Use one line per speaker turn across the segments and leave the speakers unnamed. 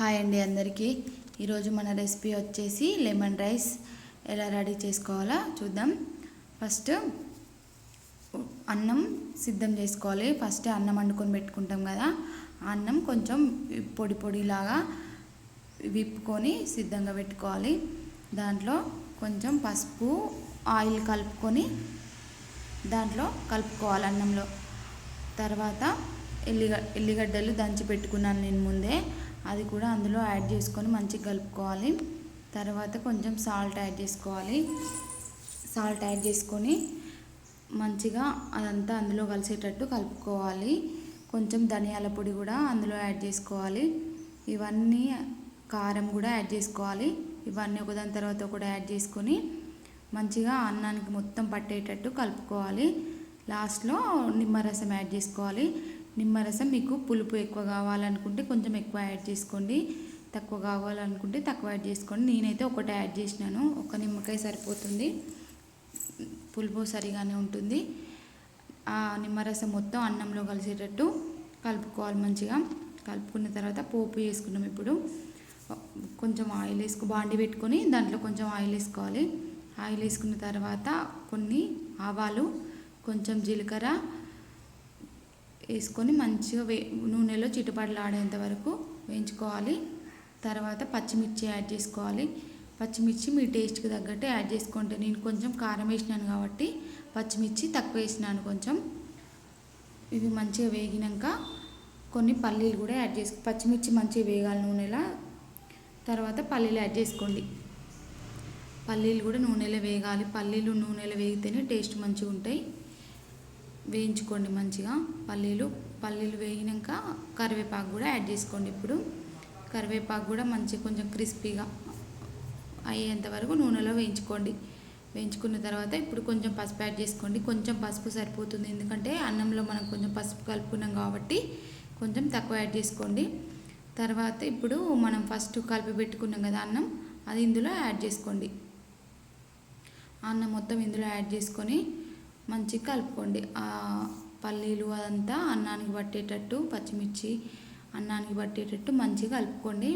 Hi అండి అందరికీ. ఈరోజు మన రెసిపీ వచ్చేసి లెమన్ రైస్ ఎలా రెడీ చేసుకోవాలో చూద్దాం. ఫస్ట్ అన్నం సిద్ధం చేసుకోవాలి. ఫస్ట్ అన్నం వండుకొని పెట్టుకుంటాం కదా. అన్నం కొంచెం పొడి పొడిలాగా విప్పుకొని సిద్ధంగా పెట్టుకోవాలి. దాంట్లో కొంచెం పసుపు ఆయిల్ కలుపుకొని దాంట్లో కలుపుకోవాలి అన్నంలో. తర్వాత ఎల్లిగ ఎల్లిగడ్డలు దంచి పెట్టుకున్నాను నేను ముందే. అది కూడా అందులో యాడ్ చేసుకొని మంచిగా కలుపుకోవాలి. తర్వాత కొంచెం సాల్ట్ యాడ్ చేసుకోవాలి. సాల్ట్ యాడ్ చేసుకొని మంచిగా అదంతా అందులో కలిసేటట్టు కలుపుకోవాలి. కొంచెం ధనియాల పొడి కూడా అందులో యాడ్ చేసుకోవాలి. ఇవన్నీ కారం కూడా యాడ్ చేసుకోవాలి. ఇవన్నీ ఒకదాని తర్వాత ఒకటి యాడ్ చేసుకొని మంచిగా అన్నానికి మొత్తం పట్టేటట్టు కలుపుకోవాలి. లాస్ట్లో నిమ్మరసం యాడ్ చేసుకోవాలి. నిమ్మరసం మీకు పులుపు ఎక్కువ కావాలనుకుంటే కొంచెం ఎక్కువ యాడ్ చేసుకోండి. తక్కువ కావాలనుకుంటే తక్కువ యాడ్ చేసుకోండి. నేనైతే ఒకటి యాడ్ చేసినాను. ఒక నిమ్మకాయ సరిపోతుంది. పులుపు సరిగానే ఉంటుంది. ఆ నిమ్మరసం మొత్తం అన్నంలో కలిసేటట్టు కలుపుకోవాలి మంచిగా. కలుపుకున్న తర్వాత పోపు వేసుకున్నాం ఇప్పుడు. కొంచెం ఆయిల్ వేసుకు బాండి పెట్టుకొని దాంట్లో కొంచెం ఆయిల్ వేసుకోవాలి. ఆయిల్ వేసుకున్న తర్వాత కొన్ని ఆవాలు కొంచెం జీలకర్ర వేసుకొని మంచిగా వే నూనెలో చిటపటలాడేంత వరకు వేయించుకోవాలి. తర్వాత పచ్చిమిర్చి యాడ్ చేసుకోవాలి. పచ్చిమిర్చి మీ టేస్ట్కి తగ్గట్టు యాడ్ చేసుకుంటే నేను కొంచెం కారం వేసినాను కాబట్టి పచ్చిమిర్చి తక్కువ వేసినాను కొంచెం. ఇవి మంచిగా వేగినాక కొన్ని పల్లీలు కూడా యాడ్ చేసుకో పచ్చిమిర్చి మంచిగా వేగాలి నూనెలా. తర్వాత పల్లీలు యాడ్ చేసుకోండి. పల్లీలు కూడా నూనెలో వేగాలి. పల్లీలు నూనెలో వేగితేనే టేస్ట్ మంచిగా ఉంటాయి. వేయించుకోండి మంచిగా. పల్లీలు పల్లీలు వేగినాక కరివేపాకు కూడా యాడ్ చేసుకోండి ఇప్పుడు. కరివేపాకు కూడా మంచిగా కొంచెం క్రిస్పీగా అయ్యేంత వరకు నూనెలో వేయించుకోండి. వేయించుకున్న తర్వాత ఇప్పుడు కొంచెం పసుపు యాడ్ చేసుకోండి. కొంచెం పసుపు సరిపోతుంది. ఎందుకంటే అన్నంలో మనం కొంచెం పసుపు కలుపుకున్నాం కాబట్టి కొంచెం తక్కువ యాడ్ చేసుకోండి. తర్వాత ఇప్పుడు మనం ఫస్ట్ కలిపి పెట్టుకున్నాం కదా అన్నం అది ఇందులో యాడ్ చేసుకోండి. అన్నం మొత్తం ఇందులో యాడ్ చేసుకొని మంచిగా కలుపుకోండి. పల్లీలు అదంతా అన్నానికి పట్టేటట్టు పచ్చిమిర్చి అన్నానికి పట్టేటట్టు మంచిగా కలుపుకోండి.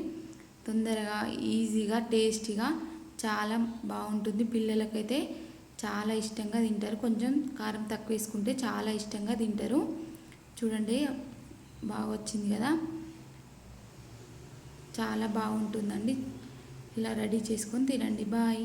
తొందరగా ఈజీగా టేస్టీగా చాలా బాగుంటుంది. పిల్లలకైతే చాలా ఇష్టంగా తింటారు. కొంచెం కారం తక్కువ వేసుకుంటే చాలా ఇష్టంగా తింటారు. చూడండి బాగా వచ్చింది కదా. చాలా బాగుంటుందండి. ఇలా రెడీ చేసుకొని తినండి. బాయ్.